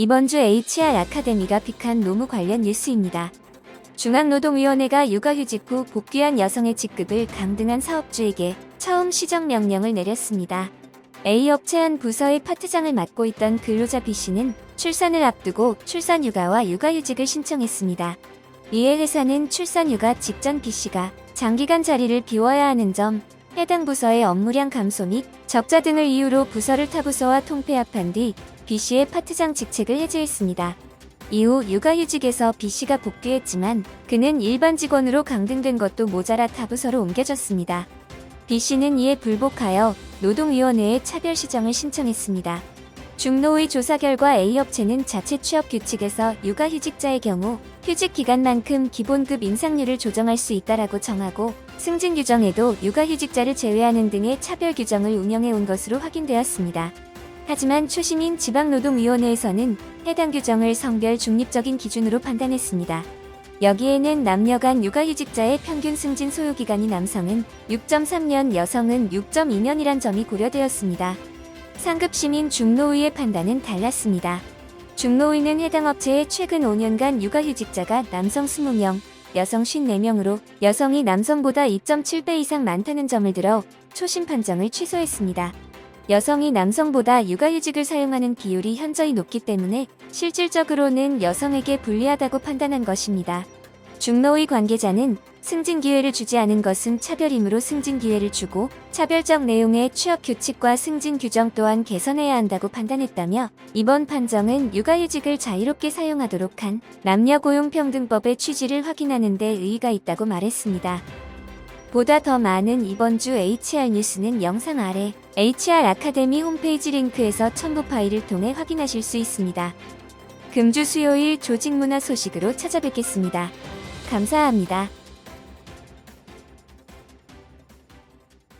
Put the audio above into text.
이번 주 HR 아카데미가 픽한 노무 관련 뉴스입니다. 중앙노동위원회가 육아휴직 후 복귀한 여성의 직급을 강등한 사업주에게 처음 시정명령을 내렸습니다. A 업체 한 부서의 파트장을 맡고 있던 근로자 B씨는 출산을 앞두고 출산휴가와 육아휴직을 신청했습니다. 이에 회사는 출산휴가 직전 B씨가 장기간 자리를 비워야 하는 점, 해당 부서의 업무량 감소 및 적자 등을 이유로 부서를 타부서와 통폐합한 뒤 B씨의 파트장 직책을 해제했습니다. 이후 육아휴직에서 B씨가 복귀했지만 그는 일반 직원으로 강등된 것도 모자라 타부서로 옮겨졌습니다. B씨는 이에 불복하여 노동위원회에 차별 시정을 신청했습니다. 중노의 조사 결과 A업체는 자체 취업 규칙에서 육아휴직자의 경우 휴직 기간만큼 기본급 인상률을 조정할 수 있다라고 정하고 승진 규정에도 육아휴직자를 제외하는 등의 차별 규정을 운영해 온 것으로 확인되었습니다. 하지만 추심인 지방노동위원회에서는 해당 규정을 성별 중립적인 기준으로 판단했습니다. 여기에는 남녀 간 육아휴직자의 평균 승진 소요 기간이 남성은 6.3년, 여성은 6.2년이란 점이 고려되었습니다. 상급 시민 중노위의 판단은 달랐습니다. 중노위는 해당 업체의 최근 5년간 육아휴직자가 남성 20명, 여성 54명으로 여성이 남성보다 2.7배 이상 많다는 점을 들어 초심 판정을 취소했습니다. 여성이 남성보다 육아휴직을 사용하는 비율이 현저히 높기 때문에 실질적으로는 여성에게 불리하다고 판단한 것입니다. 중노위 관계자는 승진 기회를 주지 않은 것은 차별이므로 승진 기회를 주고 차별적 내용의 취업 규칙과 승진 규정 또한 개선해야 한다고 판단했다며 이번 판정은 육아휴직을 자유롭게 사용하도록 한 남녀 고용평등법의 취지를 확인하는 데 의의가 있다고 말했습니다. 보다 더 많은 이번 주 HR 뉴스는 영상 아래 HR 아카데미 홈페이지 링크에서 첨부 파일을 통해 확인하실 수 있습니다. 금주 수요일 조직 문화 소식으로 찾아뵙겠습니다. 감사합니다.